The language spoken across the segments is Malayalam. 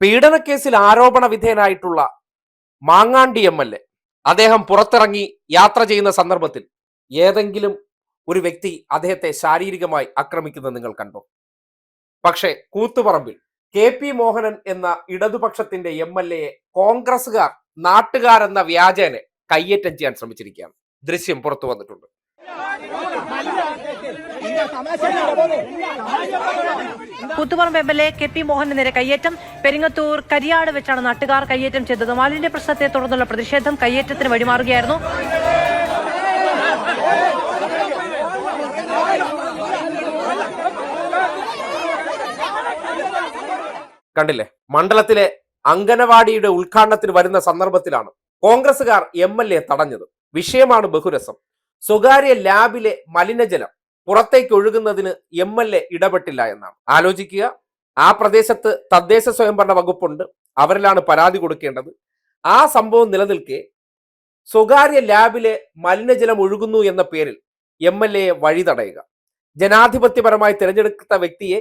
പീഡനക്കേസിൽ ആരോപണ വിധേയനായിട്ടുള്ള മാങ്ങാണ്ടി എം എൽ എ അദ്ദേഹം പുറത്തിറങ്ങി യാത്ര ചെയ്യുന്ന സന്ദർഭത്തിൽ ഏതെങ്കിലും ഒരു വ്യക്തി അദ്ദേഹത്തെ ശാരീരികമായി ആക്രമിക്കുന്നത് നിങ്ങൾ കണ്ടോ പക്ഷേ കൂത്തുപറമ്പിൽ കെ പി മോഹനൻ എന്ന ഇടതുപക്ഷത്തിന്റെ എം എൽ എയെ കോൺഗ്രസുകാർ നാട്ടുകാരെന്ന വ്യാജേനെ കയ്യേറ്റം ചെയ്യാൻ ശ്രമിച്ചിരിക്കുകയാണ് ദൃശ്യം പുറത്തു വന്നിട്ടുണ്ട് Koothuparamba M L A K P Mohan നേരെ കയ്യേറ്റം പെരിങ്ങത്തൂർ കരിയാട് വെച്ചാണ് നാട്ടുകാർ കയ്യേറ്റം ചെയ്തത്. മാലിന്യ പ്രശ്നത്തെ തുടർന്നുള്ള പ്രതിഷേധം കയ്യേറ്റത്തിന് വഴിമാറുകയായിരുന്നു. കണ്ടില്ലേ? മണ്ഡലത്തിലെ അങ്കനവാടിയുടെ ഉദ്ഘാടനത്തിന് വരുന്ന സന്ദർഭത്തിലാണ് കോൺഗ്രസുകാർ എം എൽ എ തടഞ്ഞത്. വിഷയമാണ് ബഹുരസം. സ്വകാര്യ ലാബിലെ മലിനജലം പുറത്തേക്ക് ഒഴുകുന്നതിന് എം എൽ എ ഇടപെട്ടില്ല എന്നാണ്. ആലോചിക്കുക. ആ പ്രദേശത്ത് തദ്ദേശ സ്വയംഭരണ വകുപ്പുണ്ട്. അവരിലാണ് പരാതി കൊടുക്കേണ്ടത്. ആ സംഭവം നിലനിൽക്കെ സ്വകാര്യ ലാബിലെ മലിനജലം ഒഴുകുന്നു എന്ന പേരിൽ എം എൽ എയെ വഴി തടയുക. ജനാധിപത്യപരമായി തിരഞ്ഞെടുത്ത വ്യക്തിയെ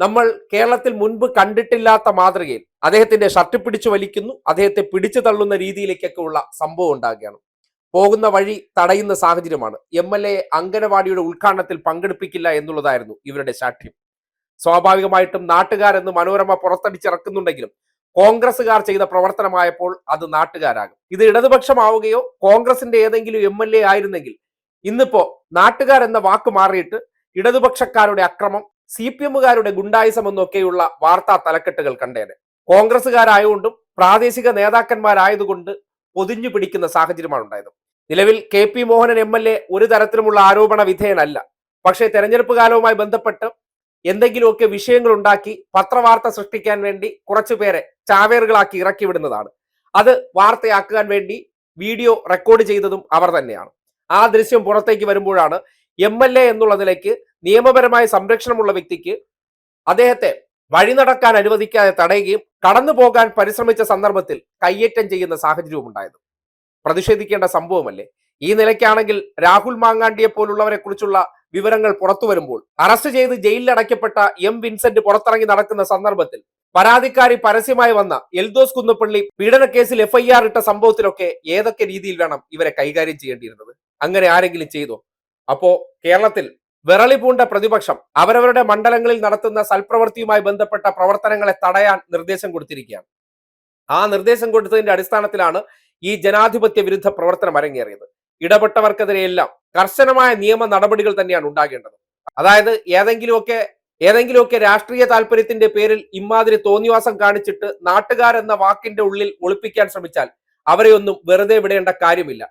നമ്മൾ കേരളത്തിൽ മുൻപ് കണ്ടിട്ടില്ലാത്ത മാതൃകയിൽ അദ്ദേഹത്തിന്റെ ഷർട്ട് പിടിച്ചു വലിക്കുന്നു. അദ്ദേഹത്തെ പിടിച്ചു തള്ളുന്ന രീതിയിലേക്കൊക്കെ ഉള്ള സംഭവം ഉണ്ടാകുകയാണ്. പോകുന്ന വഴി തടയുന്ന സാഹചര്യമാണ്. എം എൽ എ അംഗനവാടിയുടെ ഉദ്ഘാടനത്തിൽ പങ്കെടുപ്പിക്കില്ല എന്നുള്ളതായിരുന്നു ഇവരുടെ ശാഠ്യം. സ്വാഭാവികമായിട്ടും നാട്ടുകാരെന്ന് മനോരമ പുറത്തടിച്ചിറക്കുന്നുണ്ടെങ്കിലും കോൺഗ്രസ്സുകാർ ചെയ്ത പ്രവർത്തനമായപ്പോൾ അത് നാട്ടുകാരാകും. ഇത് ഇടതുപക്ഷമാവുകയോ കോൺഗ്രസിന്റെ ഏതെങ്കിലും എം എൽ എ ആയിരുന്നെങ്കിൽ ഇന്നിപ്പോ നാട്ടുകാരെന്ന വാക്ക് മാറിയിട്ട് ഇടതുപക്ഷക്കാരുടെ അക്രമം സി പി എമ്മുകാരുടെ ഗുണ്ടായിസം എന്നൊക്കെയുള്ള വാർത്താ തലക്കെട്ടുകൾ കണ്ടേനെ. കോൺഗ്രസുകാരായതുകൊണ്ടും പ്രാദേശിക നേതാക്കന്മാരായതുകൊണ്ട് പൊതിഞ്ഞു പിടിക്കുന്ന സാഹചര്യമാണ് ഉണ്ടായത്. നിലവിൽ K P Mohanan M L A ഒരു തരത്തിലുമുള്ള ആരോപണ വിധേയനല്ല. പക്ഷേ തെരഞ്ഞെടുപ്പ് കാലവുമായി ബന്ധപ്പെട്ട് എന്തെങ്കിലുമൊക്കെ വിഷയങ്ങൾ ഉണ്ടാക്കി പത്രവാർത്ത സൃഷ്ടിക്കാൻ വേണ്ടി കുറച്ചു പേരെ ചാവേറുകളാക്കി ഇറക്കി വിടുന്നതാണ്. അത് വാർത്തയാക്കാൻ വേണ്ടി വീഡിയോ റെക്കോർഡ് ചെയ്തതും അവർ തന്നെയാണ്. ആ ദൃശ്യം പുറത്തേക്ക് വരുമ്പോഴാണ് എം എൽ എ എന്നുള്ള നിലയ്ക്ക് നിയമപരമായ സംരക്ഷണമുള്ള വ്യക്തിക്ക് അദ്ദേഹത്തെ വഴി നടക്കാൻ അനുവദിക്കാതെ തടയുകയും കടന്നു പോകാൻ പരിശ്രമിച്ച സന്ദർഭത്തിൽ കയ്യേറ്റം ചെയ്യുന്ന സാഹചര്യവും ഉണ്ടായത്. പ്രതിഷേധിക്കേണ്ട സംഭവമല്ലേ? ഈ നിലയ്ക്കാണെങ്കിൽ രാഹുൽ മാങ്ങാണ്ടിയെ പോലുള്ളവരെ കുറിച്ചുള്ള വിവരങ്ങൾ പുറത്തു വരുമ്പോൾ അറസ്റ്റ് ചെയ്ത് ജയിലിൽ അടയ്ക്കപ്പെട്ട എം വിൻസെന്റ് പുറത്തിറങ്ങി നടക്കുന്ന സന്ദർഭത്തിൽ പരാതിക്കാരി പരസ്യമായി വന്ന എൽദോസ് കുന്നപ്പള്ളി കേസിൽ എഫ്ഐആർ ഇട്ട സംഭവത്തിലൊക്കെ ഏതൊക്കെ രീതിയിൽ വേണം ഇവരെ കൈകാര്യം ചെയ്യേണ്ടിയിരുന്നത്? അങ്ങനെ ആരെങ്കിലും ചെയ്തോ? അപ്പോ കേരളത്തിൽ വിറളി പൂണ്ട പ്രതിപക്ഷം അവരവരുടെ മണ്ഡലങ്ങളിൽ നടത്തുന്ന സൽപ്രവൃത്തിയുമായി ബന്ധപ്പെട്ട പ്രവർത്തനങ്ങളെ തടയാൻ നിർദ്ദേശം കൊടുത്തിരിക്കുകയാണ്. ആ നിർദ്ദേശം കൊടുത്തതിന്റെ അടിസ്ഥാനത്തിലാണ് ഈ ജനാധിപത്യ വിരുദ്ധ പ്രവർത്തനം അരങ്ങേറിയത്. ഇടപെട്ടവർക്കെതിരെയെല്ലാം കർശനമായ നിയമ നടപടികൾ തന്നെയാണ് ഉണ്ടാകേണ്ടത്. അതായത് ഏതെങ്കിലുമൊക്കെ ഏതെങ്കിലുമൊക്കെ രാഷ്ട്രീയ താല്പര്യത്തിന്റെ പേരിൽ ഇമാതിരി തോന്നിവാസം കാണിച്ചിട്ട് നാട്ടുകാരെന്ന വാക്കിന്റെ ഉള്ളിൽ ഒളിപ്പിക്കാൻ ശ്രമിച്ചാൽ അവരെയൊന്നും വെറുതെ വിടേണ്ട കാര്യമില്ല.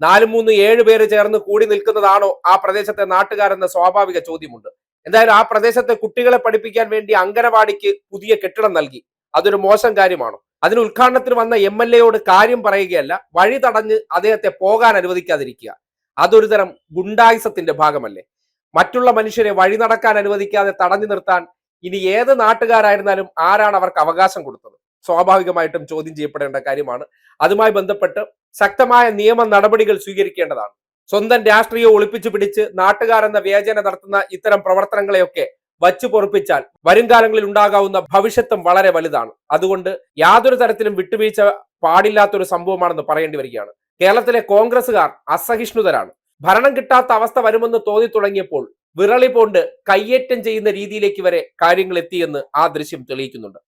നാല് മൂന്ന് ഏഴ് പേര് ചേർന്ന് കൂടി നിൽക്കുന്നതാണോ ആ പ്രദേശത്തെ നാട്ടുകാരെന്ന സ്വാഭാവിക ചോദ്യമുണ്ട്. എന്തായാലും ആ പ്രദേശത്തെ കുട്ടികളെ പഠിപ്പിക്കാൻ വേണ്ടി അങ്കനവാടിക്ക് പുതിയ കെട്ടിടം നൽകി. അതൊരു മോശം കാര്യമാണോ? അതിന് ഉദ്ഘാടനത്തിന് വന്ന എം എൽ എയോട് കാര്യം പറയുകയല്ല വഴി തടഞ്ഞ് അദ്ദേഹത്തെ പോകാൻ അനുവദിക്കാതിരിക്കുക. അതൊരു തരം ഗുണ്ടായുസത്തിന്റെ ഭാഗമല്ലേ? മറ്റുള്ള മനുഷ്യരെ വഴി നടക്കാൻ അനുവദിക്കാതെ തടഞ്ഞു നിർത്താൻ ഇനി ഏത് നാട്ടുകാരായിരുന്നാലും ആരാണ് അവർക്ക് അവകാശം കൊടുത്തത്? സ്വാഭാവികമായിട്ടും ചോദ്യം ചെയ്യപ്പെടേണ്ട കാര്യമാണ്. അതുമായി ബന്ധപ്പെട്ട് ശക്തമായ നിയമ നടപടികൾ സ്വീകരിക്കേണ്ടതാണ്. സ്വന്തം രാഷ്ട്രീയം ഒളിപ്പിച്ചു പിടിച്ച് നാട്ടുകാരെന്ന വ്യാജന നടത്തുന്ന ഇത്തരം പ്രവർത്തനങ്ങളെയൊക്കെ വച്ചു പൊറപ്പിച്ചാൽ വരും കാലങ്ങളിൽ ഉണ്ടാകാവുന്ന ഭവിഷ്യത്തും വളരെ വലുതാണ്. അതുകൊണ്ട് യാതൊരു തരത്തിലും വിട്ടുവീഴ്ച പാടില്ലാത്തൊരു സംഭവമാണെന്ന് പറയേണ്ടി വരികയാണ്. കേരളത്തിലെ കോൺഗ്രസുകാർ അസഹിഷ്ണുതരാണ്. ഭരണം കിട്ടാത്ത അവസ്ഥ വരുമെന്ന് തോന്നി തുടങ്ങിയപ്പോൾ വിറളി പോണ്ട് കയ്യേറ്റം ചെയ്യുന്ന രീതിയിലേക്ക് വരെ കാര്യങ്ങൾ എത്തിയെന്ന് ആ ദൃശ്യം തെളിയിക്കുന്നുണ്ട്.